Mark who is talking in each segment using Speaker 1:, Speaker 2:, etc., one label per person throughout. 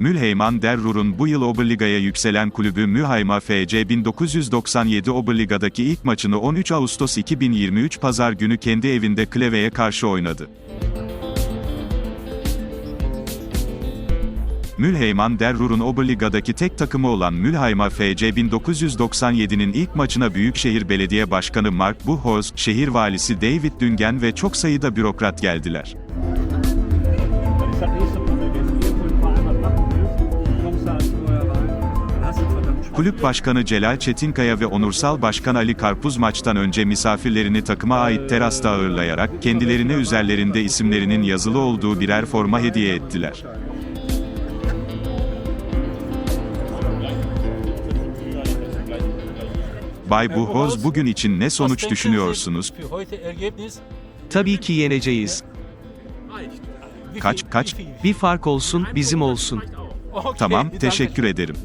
Speaker 1: Mülheyman Derrur'un bu yıl Oberliga'ya yükselen kulübü Mülheimer FC 1997 Oberliga'daki ilk maçını 13 Ağustos 2023 Pazar günü kendi evinde Kleve'ye karşı oynadı. Mülheyman Derrur'un Oberliga'daki tek takımı olan Mülheimer FC 1997'nin ilk maçına Büyükşehir Belediye Başkanı Mark Buchholz, şehir valisi David Düngen ve çok sayıda bürokrat geldiler. Kulüp Başkanı Celal Çetinkaya ve Onursal Başkan Ali Karpuz maçtan önce misafirlerini takıma ait terasta ağırlayarak, kendilerine üzerlerinde isimlerinin yazılı olduğu birer forma hediye ettiler. Bay Buhoz bugün için ne sonuç düşünüyorsunuz?
Speaker 2: Tabii ki yeneceğiz.
Speaker 1: Kaç, kaç?
Speaker 2: Bir fark olsun, bizim olsun.
Speaker 1: Tamam, teşekkür ederim.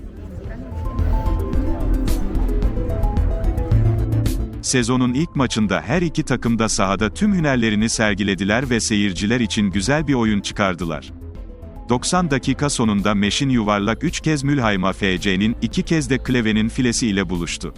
Speaker 1: Sezonun ilk maçında her iki takım da sahada tüm hünerlerini sergilediler ve seyirciler için güzel bir oyun çıkardılar. 90 dakika sonunda Meşin yuvarlak 3 kez Mülheimer FC'nin, 2 kez de Kleve'nin filesi ile buluştu.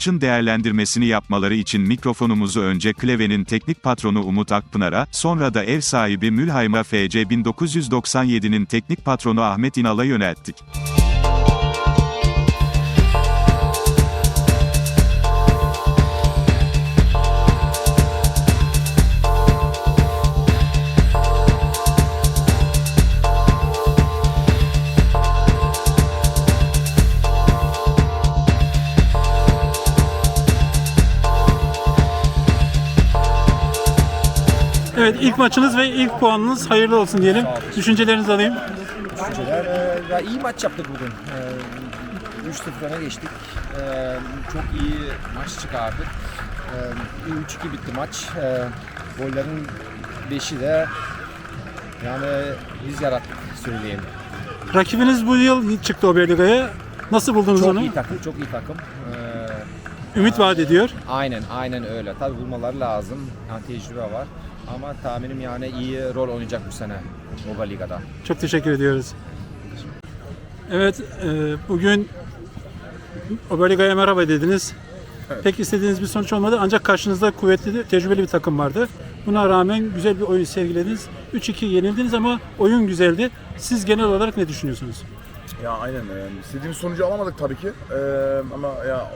Speaker 1: Maçın değerlendirmesini yapmaları için mikrofonumuzu önce Kleve'nin teknik patronu Umut Akpınar'a, sonra da ev sahibi Mülheim'a FC 1997'nin teknik patronu Ahmet İnal'a yönelttik.
Speaker 3: Evet ilk maçınız ve ilk puanınız hayırlı olsun diyelim. Düşüncelerinizi alayım.
Speaker 4: düşünceler. Ya iyi maç yaptık bugün. Ee, 3-0 öne geçtik. Ee, çok iyi maç çıkardık. Ee, 3-2 bitti maç. Ee, gollerin 5'i de yani biz yarattık söyleyeyim.
Speaker 3: Rakibiniz bu yıl çıktı Oberliga'ya. Nasıl buldunuz
Speaker 4: Çok
Speaker 3: onu?
Speaker 4: iyi takım, çok iyi takım. Ee,
Speaker 3: Ümit vaat ediyor.
Speaker 4: aynen, aynen öyle. Tabii bulmaları lazım. Yani tecrübe var. Ama tahminim yani iyi rol oynayacak bu sene Moba Liga'da.
Speaker 3: Çok teşekkür ediyoruz. Evet, e, bugün Oberliga'ya merhaba dediniz. Pek istediğiniz bir sonuç olmadı ancak karşınızda kuvvetli, tecrübeli bir takım vardı. Buna rağmen güzel bir oyun sergilediniz. 3-2 yenildiniz ama oyun güzeldi. Siz genel olarak ne düşünüyorsunuz?
Speaker 5: Ya aynen. e, istediğimiz sonucu alamadık tabii ki. E, ama ya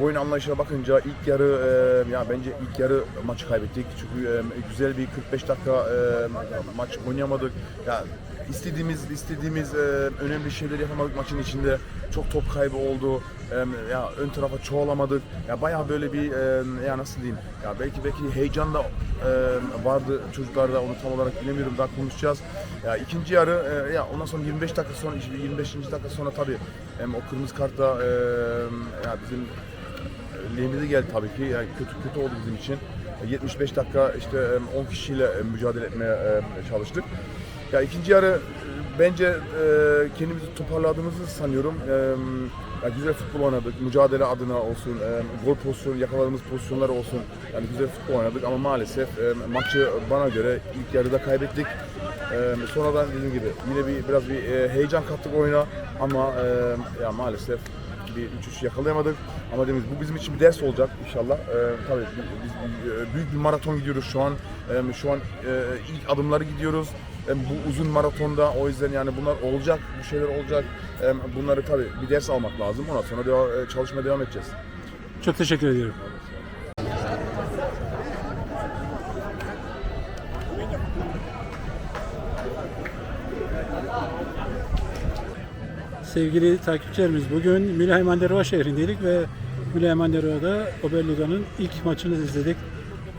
Speaker 5: oyun anlayışına bakınca ilk yarı e, ya bence ilk yarı maçı kaybettik. Çünkü e, güzel bir 45 dakika e, maç oynayamadık. Ya istediğimiz istediğimiz e, önemli şeyleri yapamadık maçın içinde. Çok top kaybı oldu. E, ya ön tarafa çoğalamadık. Ya bayağı böyle bir e, ya nasıl diyeyim? Ya belki belki heyecan da e, vardı çocuklarda onu tam olarak bilemiyorum daha konuşacağız. Ya ikinci yarı e, ya ondan sonra 25 dakika sonra 25. dakika sonra tabii hem o kırmızı kartla e, ya bizim lehimize geldi tabii ki. Yani kötü kötü oldu bizim için. 75 dakika işte e, 10 kişiyle mücadele etmeye çalıştık. Ya ikinci yarı e, bence e, kendimizi toparladığımızı sanıyorum. Ya güzel futbol oynadık. Mücadele adına olsun, gol pozisyonu yakaladığımız pozisyonlar olsun. Yani güzel futbol oynadık ama maalesef maçı bana göre ilk yarıda kaybettik. Sonradan dediğim gibi yine bir biraz bir e, heyecan kattık oyuna ama ya maalesef bir 3-3 yakalayamadık. Ama dediğimiz bu bizim için bir ders olacak inşallah. Ee, tabii biz e, büyük bir maraton gidiyoruz şu an. Ee, şu an e, ilk adımları gidiyoruz. Ee, bu uzun maratonda o yüzden yani bunlar olacak, bu şeyler olacak. Ee, bunları tabii bir ders almak lazım. Ondan sonra devam, e, çalışmaya devam edeceğiz.
Speaker 3: Çok teşekkür ediyorum. Sevgili takipçilerimiz bugün Mülheim Anderova şehrindeydik ve Mülheim Anderova'da Oberliga'nın ilk maçını izledik.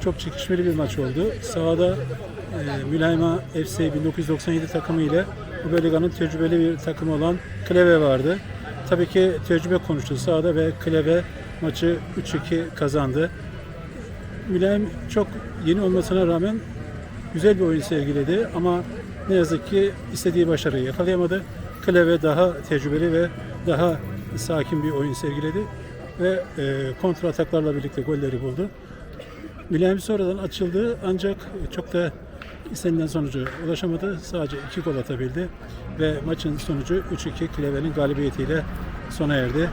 Speaker 3: Çok çekişmeli bir maç oldu. Sahada e, Mülheim'a FC 1997 takımı ile Oberliga'nın tecrübeli bir takımı olan Kleve vardı. Tabii ki tecrübe konuştu sahada ve Kleve maçı 3-2 kazandı. Mülheim çok yeni olmasına rağmen güzel bir oyun sergiledi ama ne yazık ki istediği başarıyı yakalayamadı. Kleve daha tecrübeli ve daha sakin bir oyun sergiledi ve e, kontra ataklarla birlikte golleri buldu. Mülheim sonradan açıldı ancak çok da istenilen sonuca ulaşamadı. Sadece iki gol atabildi ve maçın sonucu 3-2 Kleve'nin galibiyetiyle sona erdi.